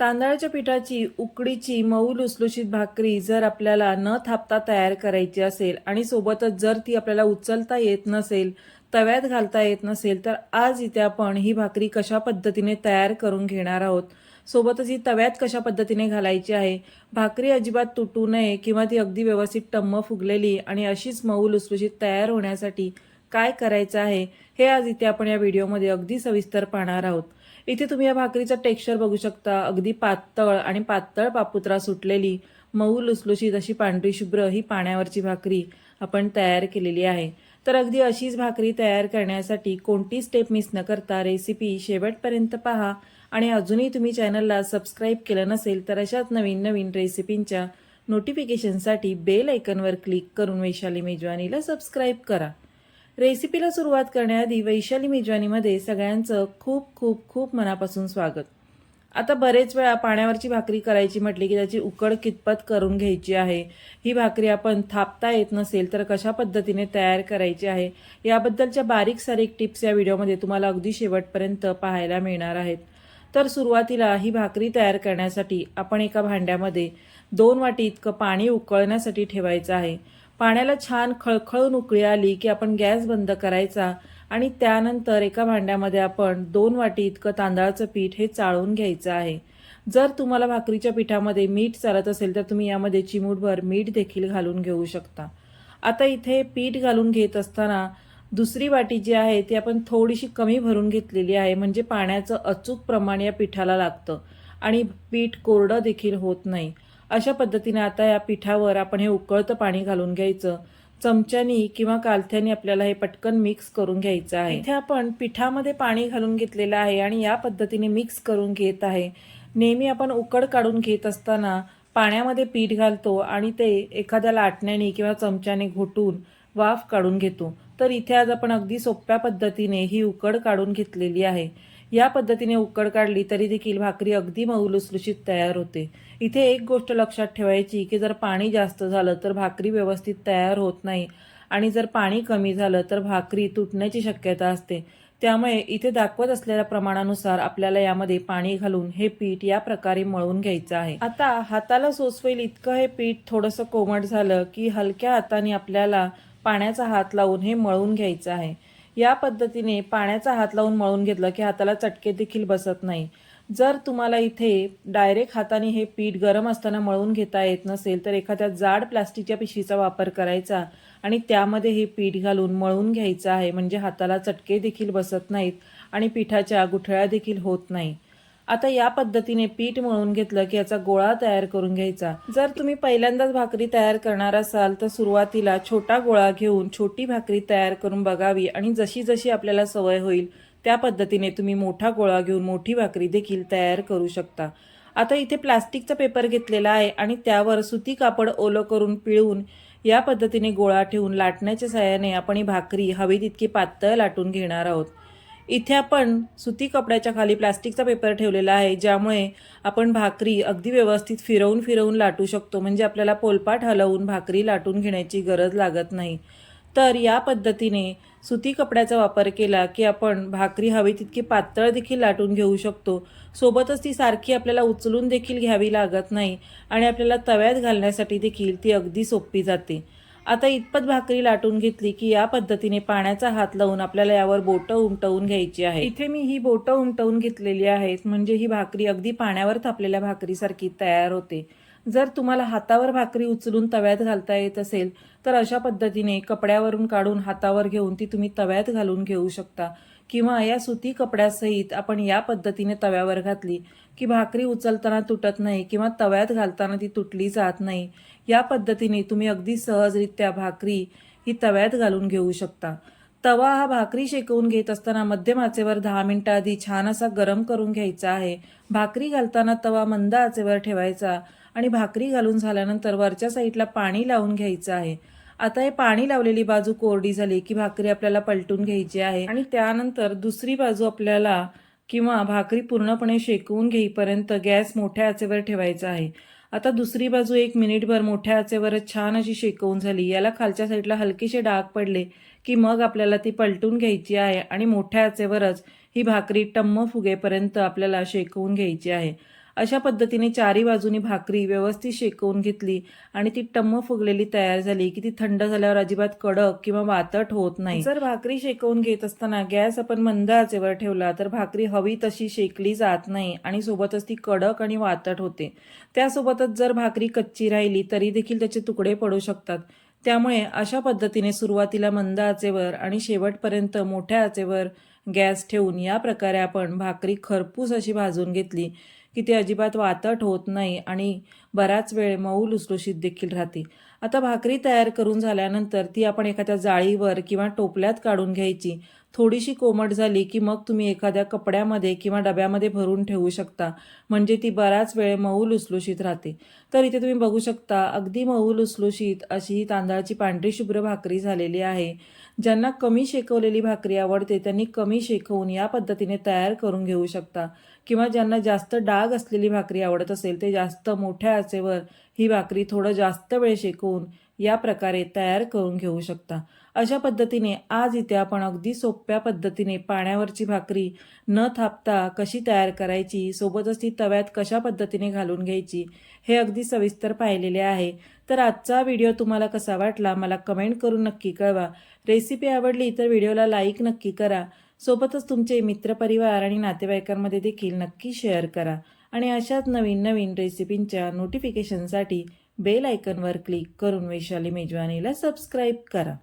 तांदळाच्या पिठाची उकडीची मऊ लुसलुशीत भाकरी जर आपल्याला न थापता तयार करायची असेल आणि सोबतच जर ती आपल्याला उचलता येत नसेल तव्यात घालता येत नसेल तर आज इथे आपण ही भाकरी कशा पद्धतीने तयार करून घेणार आहोत? सोबतच ही तव्यात कशा पद्धतीने घालायची आहे? भाकरी अजिबात तुटू नये किंवा ती अगदी व्यवस्थित टम्म फुगलेली आणि अशीच मऊ लुसलुशीत तयार होण्यासाठी काय करायचं आहे हे आज इथे आपण या व्हिडिओमध्ये अगदी सविस्तर पाहणार आहोत. इथे तुम्ही या भाकरीचं टेक्स्चर बघू शकता. अगदी पातळ आणि पातळ पापुत्रा सुटलेली मऊ लुसलुशीत अशी पांढरी शुभ्र ही पाण्यावरची भाकरी आपण तयार केलेली आहे. तर अगदी अशीच भाकरी तयार करण्यासाठी कोणती स्टेप मिस न करता रेसिपी शेवटपर्यंत पहा. आणि अजूनही तुम्ही चॅनलला सबस्क्राईब केलं नसेल तर अशाच नवीन नवीन रेसिपींच्या नोटिफिकेशनसाठी बेल आयकनवर क्लिक करून वैशाली मेजवानीला सबस्क्राईब करा. रेसिपीला सुरुवात करण्याआधी वैशाली मेजवानीमध्ये सगळ्यांचं खूप खूप खूप मनापासून स्वागत. आता बरेच वेळा पाण्यावरची भाकरी करायची म्हटली की त्याची उकड कितपत करून घ्यायची आहे? ही भाकरी आपण थापता येत नसेल तर कशा पद्धतीने तयार करायची आहे? याबद्दलच्या बारीक सारीक टिप्स या व्हिडिओमध्ये तुम्हाला अगदी शेवटपर्यंत पाहायला मिळणार आहेत. तर सुरुवातीला ही भाकरी तयार करण्यासाठी आपण एका भांड्यामध्ये दोन वाटी इतकं पाणी उकळण्यासाठी ठेवायचं आहे. पाण्याला छान खळखळून उकळी आली की आपण गॅस बंद करायचा आणि त्यानंतर एका भांड्यामध्ये आपण दोन वाटी इतकं तांदळाचं पीठ हे चाळून घ्यायचं आहे. जर तुम्हाला भाकरीच्या पिठामध्ये मीठ चालत असेल तर तुम्ही यामध्ये चिमूटभर मीठ देखील घालून घेऊ शकता. आता इथे पीठ घालून घेत असताना दुसरी वाटी जी आहे ती आपण थोडीशी कमी भरून घेतलेली आहे म्हणजे पाण्याचं अचूक प्रमाण या पिठाला लागतं आणि पीठ कोरडं देखील होत नाही. अशा पद्धतीने आता या पिठावर आपण हे उकळतं पाणी घालून घ्यायचं. चमच्यानी किंवा कालथ्यानी आपल्याला हे पटकन मिक्स करून घ्यायचं आहे. इथे आपण पिठामध्ये पाणी घालून घेतलेलं आहे आणि या पद्धतीने मिक्स करून घेत आहे. नेहमी आपण उकड काढून घेत असताना पाण्यामध्ये पीठ घालतो आणि ते एखाद्या लाटण्याने किंवा चमच्याने घोटून वाफ काढून घेतो. तर इथे आज आपण अगदी सोप्या पद्धतीने ही उकड काढून घेतलेली आहे. या पद्धतीने उकड काढली तरी देखील भाकरी अगदी मऊ लुसलुशीत तयार होते. इथे एक गोष्ट लक्षात ठेवायची की जर पाणी जास्त झालं तर भाकरी व्यवस्थित तयार होत नाही आणि जर पाणी कमी झालं तर भाकरी तुटण्याची शक्यता असते. त्यामुळे इथे दाखवत असलेल्या प्रमाणानुसार आपल्याला यामध्ये पाणी घालून हे पीठ या प्रकारे मळून घ्यायचं आहे. आता हाताला सोसवेल इतकं हे पीठ थोडंसं कोमट झालं की हलक्या हाताने आपल्याला पाण्याचा हात लावून हे मळून घ्यायचं आहे. या पद्धतीने पाण्याचा हात लावून मळून घेतलं की हाताला चटके देखील बसत नाही. जर तुम्हाला इथे डायरेक्ट हाताने हे पीठ गरम असताना मळून घेता येत नसेल तर एखाद्या जाड प्लास्टिकच्या पिशवीचा वापर करायचा आणि त्यामध्ये हे पीठ घालून मळून घ्यायचं आहे. म्हणजे हाताला चटके देखील बसत नाहीत आणि पिठाच्या गुठळ्या देखील होत नाही. आता या पद्धतीने पीठ मळून घेतलं की याचा गोळा तयार करून घ्यायचा. जर तुम्ही पहिल्यांदाच भाकरी तयार करणार असाल तर सुरुवातीला छोटा गोळा घेऊन छोटी भाकरी तयार करून बघावी आणि जशी जशी आपल्याला सवय होईल त्या पद्धतीने तुम्ही मोठा गोळा घेऊन मोठी भाकरी देखील तयार करू शकता. आता इथे प्लास्टिकचा पेपर घेतलेला आहे आणि त्यावर सुती कापड ओलं करून पिळून या पद्धतीने गोळा ठेवून लाटण्याच्या सहाय्याने आपण ही भाकरी हवी तितकी पातळ लाटून घेणार आहोत. इथे आपण सुती कपड्याच्या खाली प्लास्टिकचा पेपर ठेवलेला आहे ज्यामुळे आपण भाकरी अगदी व्यवस्थित फिरवून फिरवून लाटू शकतो. म्हणजे आपल्याला पोलपाट हलवून भाकरी लाटून घेण्याची गरज लागत नाही. तर या पद्धतीने सुती कपड्याचा वापर केला की आपण भाकरी हवी तितकी पातळ देखील लाटून घेऊ शकतो. सोबतच ती सारखी आपल्याला उचलून देखील घ्यावी लागत नाही आणि आपल्याला तव्यात घालण्यासाठी देखील ती अगदी सोपी जाते. आता इतपत भाकरी लाटून घेतली की या पद्धतीने पाण्याचा हात लावून आपल्याला यावर बोटं उमटवून घ्यायची आहे इथे मी ही बोटं उमटवून घेतलेली आहेत. म्हणजे ही भाकरी अगदी पाण्यावर थापलेल्या भाकरीसारखी तयार होते. जर तुम्हाला हातावर भाकरी उचलून तव्यात घालता येत असेल तर अशा पद्धतीने कपड्यावरून काढून हातावर घेऊन ती तुम्ही तव्यात घालून घेऊ शकता. किंवा या सुती कपड्यासहित आपण या पद्धतीने तव्यावर घातली की भाकरी उचलताना तुटत नाही किंवा तव्यात घालताना ती तुटली जात नाही या पद्धतीने तुम्ही अगदी सहजरित्या भाकरी ही तव्यात घालून घेऊ शकता. तवा हा भाकरी शेकवून घेत असताना मध्यम आचेवर दहा मिनटं आधी छान असा गरम करून घ्यायचा आहे. भाकरी घालताना तवा मंद आचेवर ठेवायचा. आणि भाकरी घालून झाल्यानंतर वरच्या साईडला पाणी लावून घ्यायचं आहे. आता हे पाणी लावलेली बाजू कोरडी झाली की भाकरी आपल्याला पलटून घ्यायची आहे. आणि त्यानंतर दुसरी बाजू आपल्याला किंवा भाकरी पूर्णपणे शेकवून घेईपर्यंत गॅस मोठ्या आचेवर ठेवायचा आहे. आता दुसरी बाजू एक मिनिटभर मोठ्या आचेवरच छान अशी शेकवून झाली. याला खालच्या साईडला हलकेसे डाग पडले की मग आपल्याला ती पलटून घ्यायची आहे आणि मोठ्या आचेवरच ही भाकरी टम्म फुगेपर्यंत आपल्याला शेकवून घ्यायची आहे. अशा पद्धतीने चारी बाजूनी भाकरी व्यवस्थित शेकवून घेतली आणि ती टम्म फुगलेली तयार झाली की ती थंड झाल्यावर अजिबात कडक किंवा वातट होत नाही. जर भाकरी शेकवून घेत असताना गॅस आपण मंद आचेवर ठेवला तर भाकरी हवी तशी शेकली जात नाही आणि सोबतच ती कडक आणि वातट होते. त्यासोबतच जर भाकरी कच्ची राहिली तरी देखील त्याचे तुकडे पडू शकतात. त्यामुळे अशा पद्धतीने सुरुवातीला मंद आचेवर आणि शेवटपर्यंत मोठ्या आचेवर गॅस ठेवून या प्रकारे आपण भाकरी खरपूस अशी भाजून घेतली. की ते अजिबात वातट होत नाही आणि बराच वेळ मऊ लुसलुशीत देखील राहते आता भाकरी तयार करून झाल्यानंतर ती आपण एखाद्या जाळीवर किंवा टोपल्यात काढून घ्यायची. थोडीशी कोमट झाली की मग तुम्ही एखाद्या कपड्यामध्ये किंवा डब्यामध्ये भरून ठेवू शकता. म्हणजे ती बराच वेळ मऊ लुसलुशीत राहते. तर इथे तुम्ही बघू शकता अगदी मऊ लुसलुशीत अशी ही तांदळाची पांढरी शुभ्र भाकरी झालेली आहे. ज्यांना कमी शेकवलेली भाकरी आवडते त्यांनी कमी शेकवून या पद्धतीने तयार करून घेऊ शकता. किंवा ज्यांना जास्त डाग असलेली भाकरी आवडत असेल ते जास्त मोठ्या आचेवर ही भाकरी थोडं जास्त वेळ शेकवून या प्रकारे तयार करून घेऊ शकता. अशा पद्धतीने आज इथे आपण अगदी सोप्या पद्धतीने पाण्यावरची भाकरी न थापता कशी तयार करायची सोबतच ती तव्यात कशा पद्धतीने घालून घ्यायची हे अगदी सविस्तर पाहिलेले आहे. तर आजचा व्हिडिओ तुम्हाला कसा वाटला मला कमेंट करून नक्की कळवा. रेसिपी आवडली तर व्हिडिओला लाईक नक्की करा. सोबतच तुमचे मित्रपरिवार आणि नातेवाईकांमध्ये देखील नक्की शेअर करा. आणि अशाच नवीन नवीन रेसिपींच्या नोटिफिकेशनसाठी बेल आयकनवर क्लिक करून वैशाली मेजवानीला सबस्क्राईब करा.